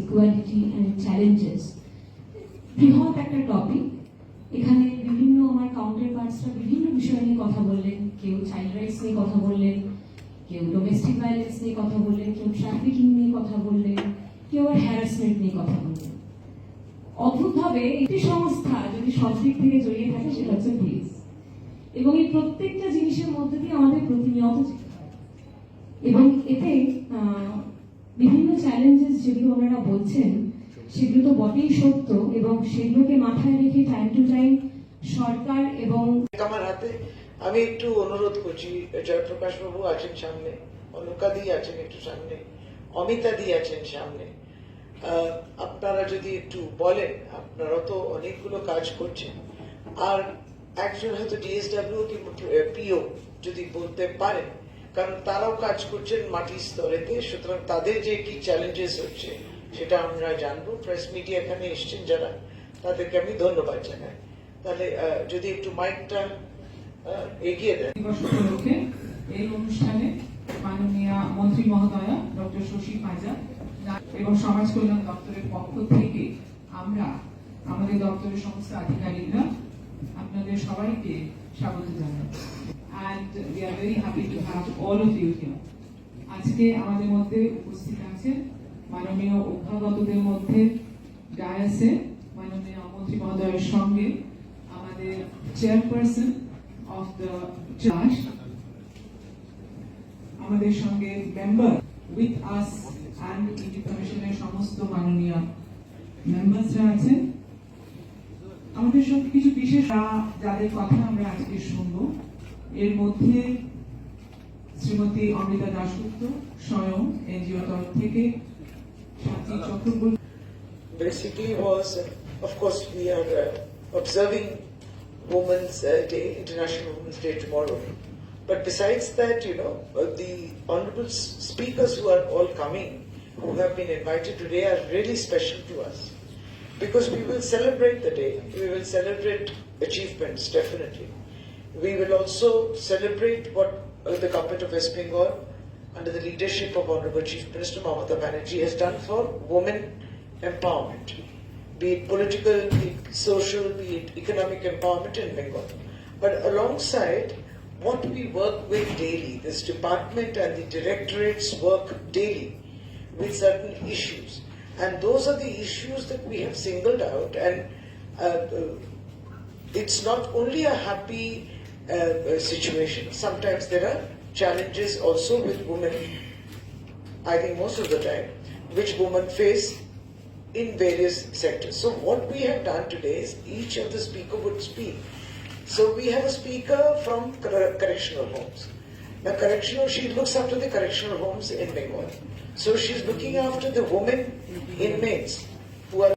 Equality and challenges বৃহৎ একটা topic এখানে বিভিন্ন আমার কাউন্টার পার্টসরা বিভিন্ন বিষয় নিয়ে কথা বললেন। কেউ চাইল্ড রাইটস নিয়ে কথা বললেন, কেউ ডোমেস্টিক ভায়োলেন্স নিয়ে কথা বললেন, কেউ ট্রাফিকিং নিয়ে কথা বললেন, কেউ আর হ্যারাসমেন্ট নিয়ে কথা বললেন। অদ্ভুতভাবে একটি সংস্থা যদি সব দিক থেকে জড়িয়ে থাকে, সেটা হচ্ছে পুলিশ এবং এই প্রত্যেকটা জিনিসের মধ্যে দিয়ে আমাদের প্রতিনিয়ত যেতে এবং এতে বিভিন্ন চ্যালেঞ্জেস যেগুলো ওনারা বলছেন, সেগুলো তো বটেই সত্য এবং সেগুলোকে মাথায় রেখে টাইম টু টাইম সরকার এবং আমার হাতে আমি একটু অনুরোধ করছি, জয়প্রকাশ বাবু আছেন সামনে, অনুকা দি আছেন একটু সামনে, অমিতা দি আছেন সামনে। আপনারা যদি একটু বলেন, আপনারা তো অনেকগুলো কাজ করছেন। আর একজন হয়তো ডিএসডাব্লিউ কি পিও যদি বলতে পারেন কারণ তারাও কাজ করছেন মাটির স্তরেতে, সুতরাং তাদের যে কি চ্যালেঞ্জেস হচ্ছে, সেটা আমরা জানব। প্রেস মিডিয়া এখানে এসছেন যারা, তাদেরকে আমি ধন্যবাদ জানাই। তাহলে যদি একটু মাইকটা এগিয়ে দেন। এই অনুষ্ঠানে মাননীয় মন্ত্রী মহোদয়া, ডক্টর শশী পাজা, এবং সমাজ কল্যাণ দপ্তরের পক্ষ থেকে আমরা, আমাদের দপ্তরের সমস্ত আধিকারিকরা, আপনাদের সবাইকে স্বাগত জানাই। And we are very happy to have all of you here আজকে আমাদের মধ্যে উপস্থিত আছেন মাননীয় অভ্যাগতদের মধ্যে ডায়াসে, মাননীয় মন্ত্রী মহোদয়ের সঙ্গে আমাদের চেয়ারপারসন অফ দ্য চার্জ আমাদের সঙ্গে member with us and ED কমিশনের সমস্ত মাননীয় মেম্বার্সরা আছেন। আমাদের সঙ্গে কিছু বিশেষ, যাদের কথা আমরা আজকে শুনব এর মধ্যে শ্রীমতী অমৃতা দাশগুপ্ত স্বয়ং এনজিও তরফ থেকে সাথী Chakraborty basically was, uh, of course, we are uh, observing Women's uh, Day, International Women's Day tomorrow. But besides that, you know, uh, the honorable s- speakers who are all coming, who have been invited today, are really special to us. Because we will celebrate the day, we will celebrate achievements, definitely. We will also celebrate what uh, the government of West Bengal, under the leadership of Honorable Chief Minister Mamata Banerjee, has done for women empowerment, be it political, be it social, be it economic empowerment in Bengal. But alongside what we work with daily, this department and the directorates work daily with certain issues. And those are the issues that we have singled out and uh, uh, it's not only a happy uh, uh, situation. Sometimes there are challenges also with women, I think most of the time, which women face in various sectors. So what we have done today is each of the speaker would speak. So we have a speaker from cor- correctional homes. Now correctional, she looks after the correctional homes in Bengal. So she's looking after the women inmates who are